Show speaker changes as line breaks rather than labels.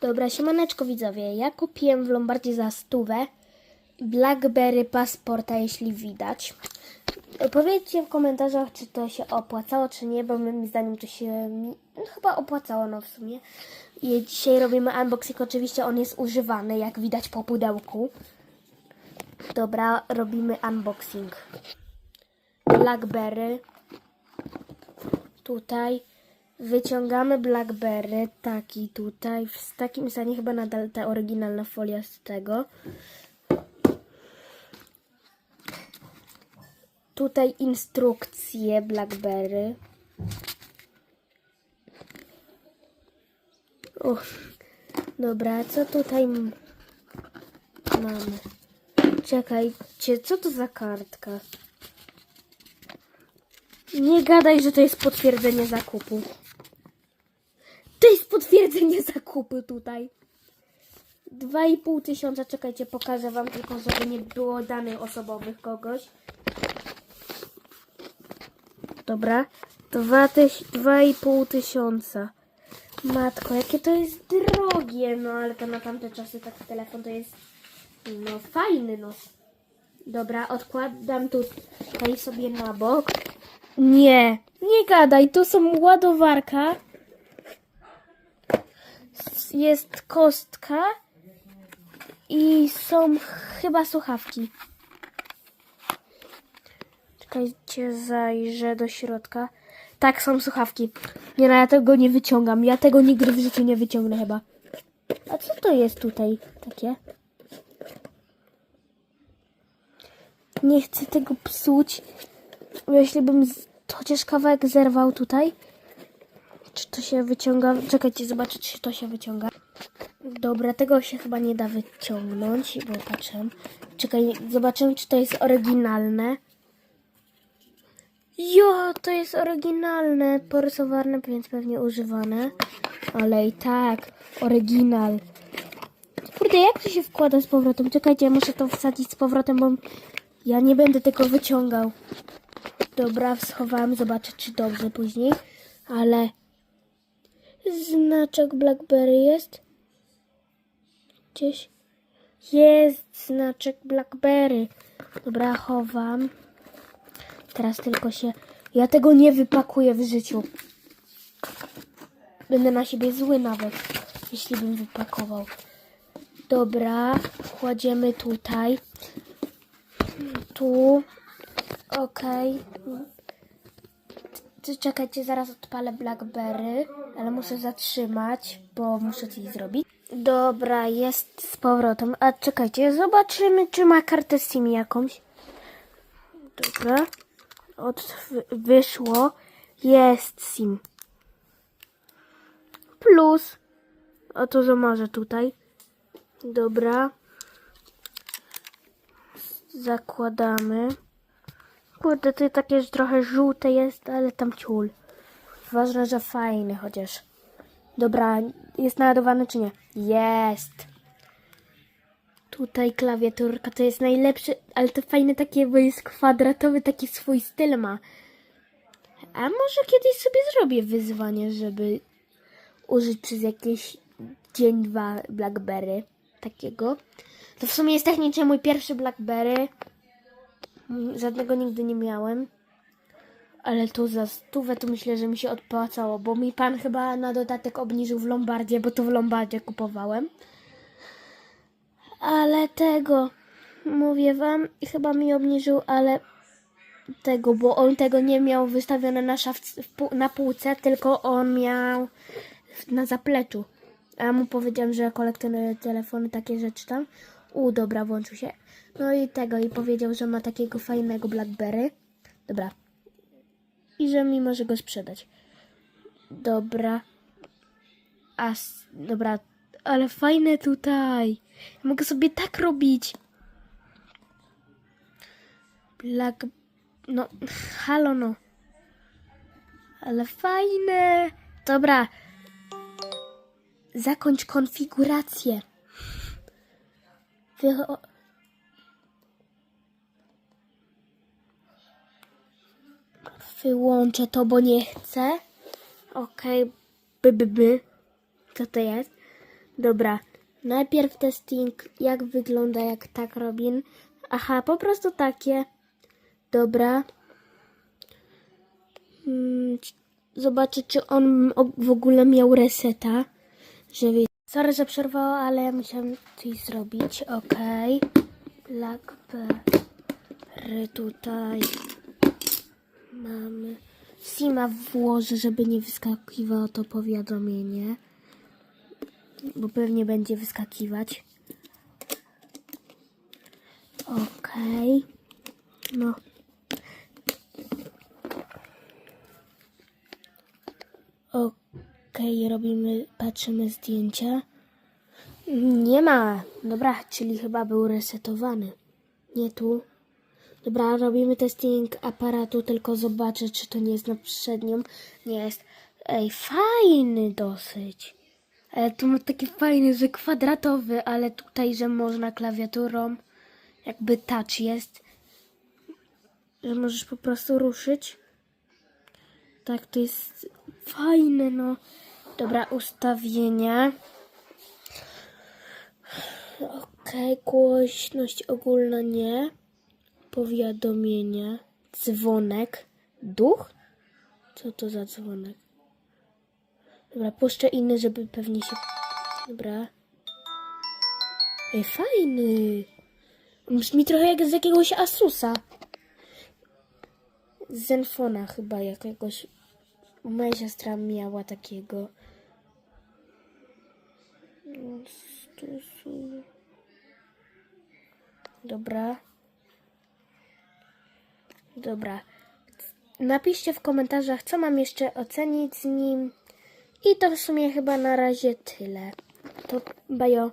Dobra, siemaneczko widzowie. Ja kupiłem w Lombardzie za stówę Blackberry Passporta, jeśli widać. Powiedzcie w komentarzach, czy to się opłacało, czy nie, bo moim zdaniem to się no, chyba opłacało, no w sumie. I dzisiaj robimy unboxing, oczywiście on jest używany, jak widać po pudełku. Dobra, robimy unboxing. Blackberry. Tutaj wyciągamy Blackberry, taki tutaj, w takim stanie chyba nadal ta oryginalna folia z tego. Tutaj instrukcje Blackberry. Uch. Dobra, co tutaj mamy? Czekajcie, co to za kartka? Nie gadaj, że to jest potwierdzenie zakupu. Potwierdzenie zakupu tutaj. 2,5 tysiąca, czekajcie, pokażę wam tylko, żeby nie było danych osobowych kogoś. Dobra, Dwa tyś- 2,5 tysiąca. Matko, jakie to jest drogie, no ale to na tamte czasy taki telefon to jest, no fajny, no. Dobra, odkładam tutaj sobie na bok. Nie, nie gadaj, tu są ładowarka. Jest kostka i są chyba słuchawki. Czekajcie, zajrzę do środka. Tak, są słuchawki. Nie, no ja tego nie wyciągam. Ja tego nigdy w życiu nie wyciągnę chyba. A co to jest tutaj takie? Nie chcę tego psuć. Jeśli bym chociaż kawałek zerwał tutaj. Czy to się wyciąga? Czekajcie, zobaczę, czy to się wyciąga. Dobra, tego się chyba nie da wyciągnąć, bo patrzę. Czekaj, zobaczymy, czy to jest oryginalne. Jo, to jest oryginalne, porysowane, więc pewnie używane. Ale i tak, oryginal. Kurde, jak to się wkłada z powrotem? Czekajcie, muszę to wsadzić z powrotem, bo ja nie będę tego wyciągał. Dobra, schowałam, zobaczę czy dobrze później. Ale znaczek Blackberry jest? Gdzieś jest znaczek Blackberry. Dobra, chowam. Teraz tylko się... Ja tego nie wypakuję w życiu. Będę na siebie zły nawet, jeśli bym wypakował. Dobra, kładziemy tutaj. Tu. Okej. Ty Czekajcie, zaraz odpalę Blackberry, ale muszę zatrzymać, bo muszę coś zrobić. Dobra, jest z powrotem. A czekajcie, zobaczymy, czy ma kartę SIM jakąś. Dobra. Od, wyszło. Jest SIM. Plus. O to zamożę tutaj. Dobra. Zakładamy. Kurde, to takie trochę żółte jest, ale tam ciul. Ważne, że fajny chociaż. Dobra, jest naładowany czy nie? Jest. Tutaj klawiaturka to jest najlepszy, ale to fajne takie, bo jest kwadratowy, taki swój styl ma. A może kiedyś sobie zrobię wyzwanie, żeby użyć przez jakiś dzień, dwa Blackberry takiego. To w sumie jest technicznie mój pierwszy Blackberry. Mm, Żadnego nigdy nie miałem. Ale to za stówę to myślę, że mi się odpłacało, bo mi pan chyba na dodatek obniżył w Lombardzie, bo to w Lombardzie kupowałem. Ale tego, mówię wam, chyba mi obniżył, ale tego, bo on tego nie miał wystawione na, pół- na półce, tylko on miał na zapleczu. A mu powiedziałem, że kolekcjonuję telefony, takie rzeczy tam. U, dobra, włączył się. No i tego, i powiedział, że ma takiego fajnego Blackberry. Dobra. I że mi może go sprzedać. Dobra. A, dobra, ale fajne tutaj. Mogę sobie tak robić. Black... No, halo no. Ale fajne. Dobra. Zakończ konfigurację. Wycho... Wyłączę to, bo nie chcę. Okej. By, by, by. Co to jest? Dobra, najpierw testing, jak wygląda, jak tak robię. Aha, po prostu takie. Dobra. Hmm, Zobaczę, czy on w ogóle miał reseta. Że. Sorry, że przerwało, ale ja musiałam coś zrobić. Okej. Black Ry tutaj. Mamy. Sima włożę, żeby nie wyskakiwało to powiadomienie. Bo pewnie będzie wyskakiwać. Okej. No. Okej, robimy, patrzymy zdjęcia. Nie ma. Dobra, czyli chyba był resetowany. Nie tu. Dobra, robimy testing aparatu, tylko zobaczę, czy to nie jest na przednią. Nie jest. Ej, fajny dosyć. Ale tu ma taki fajny, że kwadratowy, ale tutaj, że można klawiaturą, jakby touch jest, że możesz po prostu ruszyć. Tak, to jest fajne, no. Dobra, ustawienia. Okej, głośność ogólna nie. Powiadomienia. Dzwonek. Duch? Co to za dzwonek? Dobra, puszczę inny, żeby pewnie się... Dobra. Ej, fajny. Brzmi trochę jak z jakiegoś Asusa. Zenfona chyba jakiegoś. Moja siostra miała takiego. Dobra. Dobra. Napiszcie w komentarzach, co mam jeszcze ocenić z nim. I to w sumie chyba na razie tyle. To bajo.